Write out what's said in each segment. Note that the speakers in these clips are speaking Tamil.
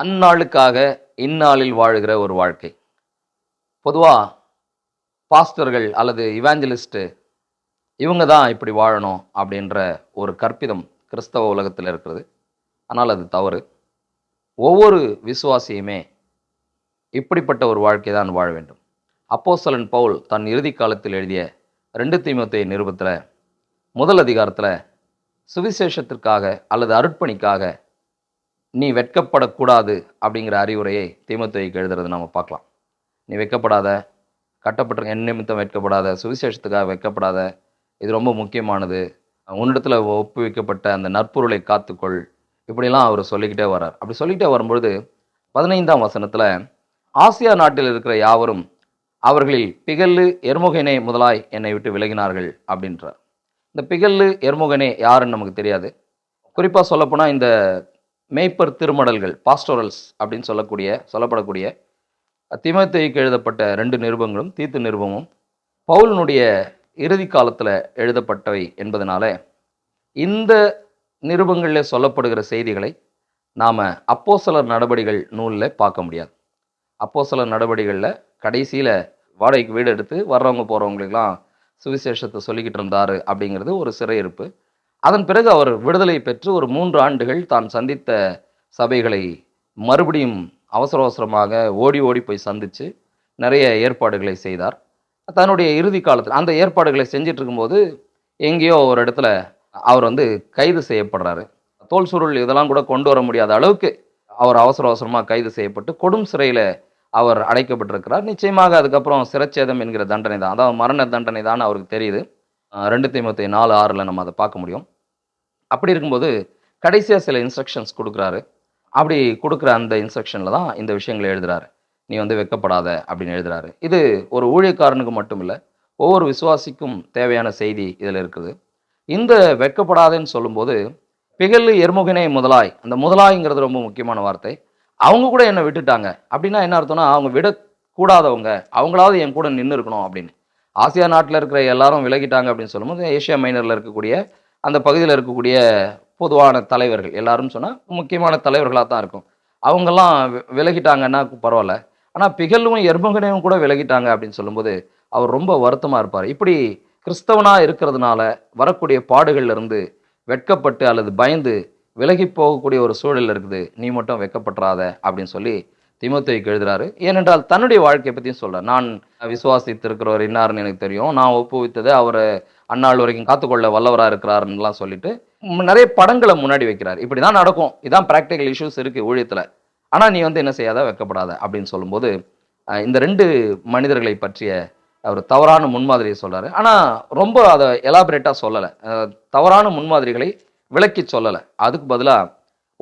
அந்நாளுக்காக இந்நாளில் வாழுகிற ஒரு வாழ்க்கை. பொதுவாக பாஸ்டர்கள் அல்லது இவாஞ்சலிஸ்ட்டு இவங்க தான் இப்படி வாழணும் அப்படின்ற ஒரு கற்பிதம் கிறிஸ்தவ உலகத்தில் இருக்கிறது. ஆனால் அது தவறு. ஒவ்வொரு விசுவாசியுமே இப்படிப்பட்ட ஒரு வாழ்க்கை தான் வாழ வேண்டும். அப்போசலன் பவுல் தன் இறுதி காலத்தில் எழுதிய ரெண்டு தீமத்தை நிருபத்தில் முதல் அதிகாரத்தில் சுவிசேஷத்திற்காக அல்லது அருட்பணிக்காக நீ வெட்கப்படக்கூடாது அப்படிங்கிற அறிவுரையை தீமத்துவைக்கு எழுதுறது நம்ம பார்க்கலாம். நீ வெட்கப்படாத கட்டப்பட்ட என் நிமித்தம் வெட்கப்படாத சுவிசேஷத்துக்காக வெட்கப்படாத இது ரொம்ப முக்கியமானது. உன்னிடத்தில் ஒப்புவிக்கப்பட்ட அந்த நற்பொருளை காத்துக்கொள். இப்படிலாம் அவர் சொல்லிக்கிட்டே வர்றார். அப்படி சொல்லிக்கிட்டே வரும்பொழுது பதினைந்தாம் வசனத்தில் ஆசியா நாட்டில் இருக்கிற யாவரும் அவர்களில் பிகல்லு எர்முகனே முதலாய் என்னை விட்டு விலகினார்கள் அப்படின்றார். இந்த பிகல்லு எர்முகனே யாருன்னு நமக்கு தெரியாது. குறிப்பாக சொல்லப்போனால் இந்த மேய்ப்பர் திருமடல்கள் பாஸ்டோரல்ஸ் அப்படின்னு சொல்லக்கூடிய சொல்லப்படக்கூடிய திமத்தைக்கு எழுதப்பட்ட ரெண்டு நிருபங்களும் தீத்து நிருபமும் பவுலனுடைய இறுதி காலத்தில் எழுதப்பட்டவை என்பதனால இந்த நிருபங்களில் சொல்லப்படுகிற செய்திகளை நாம் அப்போசலர் நடவடிகள் நூலில் பார்க்க முடியாது. அப்போசலர் நடவடிகளில் கடைசியில் வாடகைக்கு வீடு எடுத்து வர்றவங்க போகிறவங்களுக்கெல்லாம் சுவிசேஷத்தை சொல்லிக்கிட்டு இருந்தார் அப்படிங்கிறது ஒரு சிறையிருப்பு. அதன் பிறகு அவர் விடுதலை பெற்று ஒரு மூன்று ஆண்டுகள் தான் சந்தித்த சபைகளை மறுபடியும் அவசர அவசரமாக ஓடி ஓடி போய் சந்தித்து நிறைய ஏற்பாடுகளை செய்தார். தன்னுடைய இறுதி காலத்தில் அந்த ஏற்பாடுகளை செஞ்சிட்டு இருக்கும்போது எங்கேயோ ஒரு இடத்துல அவர் வந்து கைது செய்யப்படுறாரு. தோல் சுருள் இதெல்லாம் கூட கொண்டு வர முடியாத அளவுக்கு அவர் அவசர அவசரமாக கைது செய்யப்பட்டு கொடும் சிறையில் அவர் அடைக்கப்பட்டிருக்கிறார். நிச்சயமாக அதுக்கப்புறம் சிரச்சேதம் என்கிற தண்டனை தான் அதாவது மரண தண்டனை தான் அவருக்கு தெரியுது. ரெண்டு தீமத்தை நாலு ஆறில் நம்ம அதை பார்க்க முடியும். அப்படி இருக்கும்போது கடைசியாக சில இன்ஸ்ட்ரக்ஷன்ஸ் கொடுக்குறாரு. அப்படி கொடுக்குற அந்த இன்ஸ்ட்ரக்ஷனில் தான் இந்த விஷயங்களை எழுதுறாரு. நீ வந்து வெக்கப்படாத அப்படின்னு எழுதுறாரு. இது ஒரு ஊழியக்காரனுக்கு மட்டும் இல்லை ஒவ்வொரு விசுவாசிக்கும் தேவையான செய்தி இதில் இருக்குது. இந்த வெக்கப்படாதேன்னு சொல்லும்போது பிகல்லு எர்முகனே முதலாய் அந்த முதலாய்ங்கிறது ரொம்ப முக்கியமான வார்த்தை. அவங்க கூட என்னை விட்டுட்டாங்க. அப்படின்னா என்ன அர்த்தம்னா அவங்க விடக்கூடாதவங்க அவங்களாவது என் கூட நின்று இருக்கணும் அப்படின்னு. ஆசியா நாட்டில் இருக்கிற எல்லாரும் விலகிட்டாங்க அப்படின்னு சொல்லும்போது ஏஷியா மைனரில் இருக்கக்கூடிய அந்த பகுதியில் இருக்கக்கூடிய பொதுவான தலைவர்கள் எல்லாரும் சொன்னால் முக்கியமான தலைவர்களாக தான் இருக்கும். அவங்கெல்லாம் விலகிட்டாங்கன்னா பரவாயில்ல. ஆனால் பிகலும் எர்மகனையும் கூட விலகிட்டாங்க அப்படின்னு சொல்லும்போது அவர் ரொம்ப வருத்தமாக இருப்பார். இப்படி கிறிஸ்தவனாக இருக்கிறதுனால வரக்கூடிய பாடுகள்லேருந்து வெட்கப்பட்டு அல்லது பயந்து விலகி போகக்கூடிய ஒரு சூழல் இருக்குது. நீ மட்டும் வெட்கப்பட்டுறாத அப்படின்னு சொல்லி திமுத்தைக்கு எழுதுறாரு. ஏனென்றால் தன்னுடைய வாழ்க்கையை பற்றியும் சொல்ல நான் விசுவாசித்திருக்கிறவர் இன்னார்னு எனக்கு தெரியும். நான் ஒப்புவித்ததை அவர் அந்நாள் வரைக்கும் காத்துக்கொள்ள வல்லவராக இருக்கிறாருன்னுலாம் சொல்லிட்டு நிறைய படங்களை முன்னாடி வைக்கிறார். இப்படி தான் நடக்கும். இதான் ப்ராக்டிக்கல் இஷ்யூஸ் இருக்குது ஊழியத்தில். ஆனால் நீ வந்து என்ன செய்யாத? வைக்கப்படாத அப்படின்னு சொல்லும்போது இந்த ரெண்டு மனிதர்களை பற்றிய அவர் தவறான முன்மாதிரியை சொல்றாரு. ஆனால் ரொம்ப அதை எலாபரேட்டாக சொல்லலை. தவறான முன்மாதிரிகளை விளக்கி சொல்லலை. அதுக்கு பதிலாக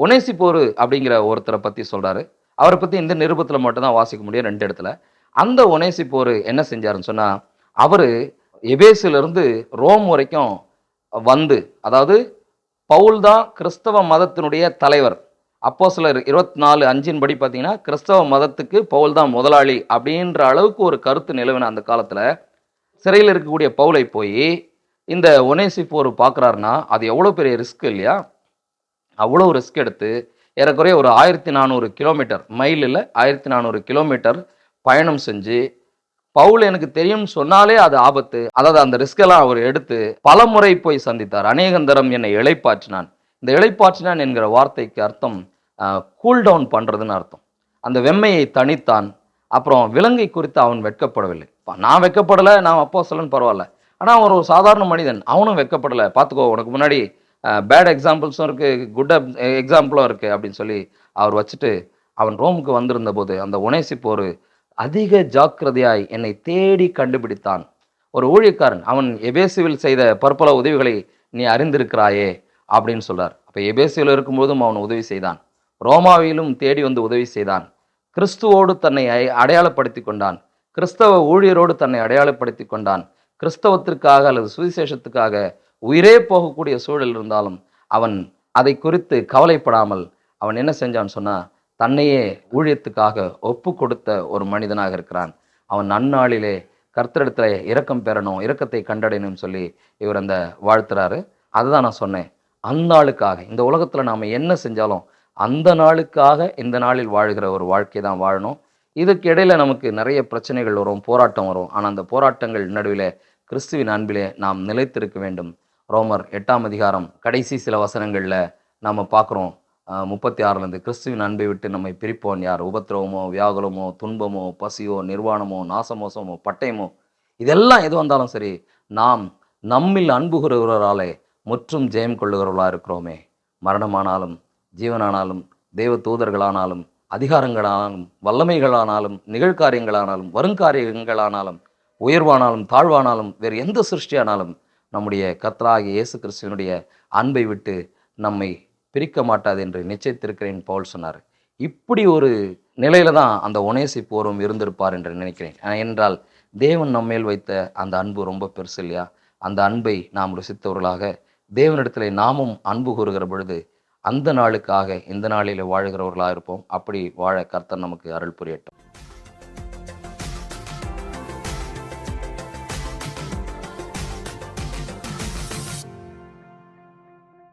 ஒனேசிப்போரு அப்படிங்கிற ஒருத்தரை பற்றி சொல்கிறாரு அவரை பற்றி இந்த நிருபத்தில் மட்டும்தான் வாசிக்க முடியும் ரெண்டு இடத்துல. அந்த ஒனேசிப்போரு என்ன செஞ்சாருன்னு சொன்னால் அவர் எபேசிலிருந்து ரோம் வரைக்கும் வந்து அதாவது பவுல் தான் கிறிஸ்தவ மதத்தினுடைய தலைவர். அப்போ சிலர் இருபத்தி நாலு அஞ்சின் படி பார்த்தீங்கன்னா கிறிஸ்தவ மதத்துக்கு பவுல் தான் முதலாளி அப்படின்ற அளவுக்கு ஒரு கருத்து நிலவின அந்த காலத்தில் சிறையில் இருக்கக்கூடிய பவுலை போய் இந்த ஒனேசி போர் பார்க்குறாருன்னா அது எவ்வளோ பெரிய ரிஸ்க் இல்லையா? அவ்வளோ ரிஸ்க் எடுத்து ஏறக்குறைய ஒரு ஆயிரத்தி நானூறு கிலோமீட்டர் மைல் இல்லை ஆயிரத்தி நானூறு கிலோமீட்டர் பயணம் செஞ்சு பவுல் எனக்கு தெரியும்னு சொன்னாலே அது ஆபத்து. அதாவது அந்த ரிஸ்க் எல்லாம் அவர் எடுத்து பல முறை போய் சந்தித்தார். அநேகந்தரம் என்னை இளைப்பாற்றினான் இந்த இளைப்பாற்றினான் என்கிற வார்த்தைக்கு அர்த்தம் கூல் டவுன் பண்ணுறதுன்னு அர்த்தம். அந்த வெம்மையை தனித்தான் அப்புறம் விலங்கை குறித்து அவன் வெட்கப்படவில்லை. நான் வெட்கப்படலை நான் அப்போ சொல்லன்னு பரவாயில்ல ஆனால் ஒரு சாதாரண மனிதன். அவனும் வெட்கப்படலை. பார்த்துக்கோ உனக்கு முன்னாடி பேட் எக்ஸாம்பிள்ஸும் இருக்குது குட் எக்ஸாம்பிளும் இருக்குது அப்படின்னு சொல்லி அவர் வச்சுட்டு அவன் ரோமுக்கு வந்திருந்த போது அந்த உணேசிப்போர் அதிக ஜாக்கிரதையாய் என்னை தேடி கண்டுபிடித்தான். ஒரு ஊழியக்காரன் அவன் எபேசுவில் செய்த பற்பல உதவிகளை நீ அறிந்திருக்கிறாயே அப்படின்னு சொல்றார். அப்போ எபேசுவில் இருக்கும்போதும் அவன் உதவி செய்தான். ரோமாவிலும் தேடி வந்து உதவி செய்தான். கிறிஸ்துவோடு தன்னை அடையாளப்படுத்தி கொண்டான். கிறிஸ்தவ ஊழியரோடு தன்னை அடையாளப்படுத்தி கொண்டான். கிறிஸ்தவத்திற்காக அல்லது சுவிசேஷத்துக்காக உயிரே போகக்கூடிய சூழல் இருந்தாலும் அவன் அதை குறித்து கவலைப்படாமல் அவன் என்ன செஞ்சான்னு சொன்னா தன்னையே ஊழியத்துக்காக ஒப்பு கொடுத்த ஒரு மனிதனாக இருக்கிறான். அவன் நன்னாளிலே கர்த்தரிடத்துல இரக்கம் பெறணும் இரக்கத்தை கண்டடையணும்னு சொல்லி இவர் அந்த வாழ்த்துறாரு. அதுதான் நான் சொன்னேன். அந்த ஆளுக்காக இந்த உலகத்துல நாம என்ன செஞ்சாலும் அந்த நாளுக்காக இந்த நாளில் வாழ்கிற ஒரு வாழ்க்கை தான் வாழணும். இதுக்கு இடையில நமக்கு நிறைய பிரச்சனைகள் வரும் போராட்டம் வரும். ஆனால் அந்த போராட்டங்கள் நடுவில் கிறிஸ்துவின் அன்பிலே நாம் நிலைத்திருக்க வேண்டும். ரோமர் எட்டாம் அதிகாரம் கடைசி சில வசனங்களில் நாம் பார்க்குறோம் முப்பத்தி ஆறுலேருந்து கிறிஸ்துவின் அன்பை விட்டு நம்மை பிரிப்போன் யார்? உபத்திரவமோ வியாகுலமோ துன்பமோ பசியோ நிர்வாணமோ நாசமோசமோ பட்டயமோ இதெல்லாம் எது வந்தாலும் சரி நாம் நம்மில் அன்புகிறவராலே முற்றும் ஜெயம் கொள்ளுகிறவர்களாக இருக்கிறோமே. மரணமானாலும் ஜீவனானாலும் தெய்வ தூதர்களானாலும் அதிகாரங்களானாலும் வல்லமைகளானாலும் நிகழ்காரியங்களானாலும் வருங்காரியங்களானாலும் உயர்வானாலும் தாழ்வானாலும் வேறு எந்த சிருஷ்டியானாலும் நம்முடைய கர்த்தராகிய இயேசு கிறிஸ்துவனுடைய அன்பை விட்டு நம்மை பிரிக்க மாட்டாது என்று நிச்சயத்திருக்கிறேன் பவுல் சொன்னார். இப்படி ஒரு நிலையில தான் அந்த ஒனேசி போரும் இருந்திருப்பார் என்று நினைக்கிறேன். என்றால் தேவன் நம்மேல் வைத்த அந்த அன்பு ரொம்ப பெருசு இல்லையா? அந்த அன்பை நாம் ருசித்தவர்களாக தேவனிடத்தில் நாமும் அன்பு கூறுகிற பொழுது அந்த நாளுக்காக இந்த நாளில் வாழ்கிறவர்களாக இருப்போம். அப்படி வாழ கர்த்தன் நமக்கு அருள் புரியட்டும்.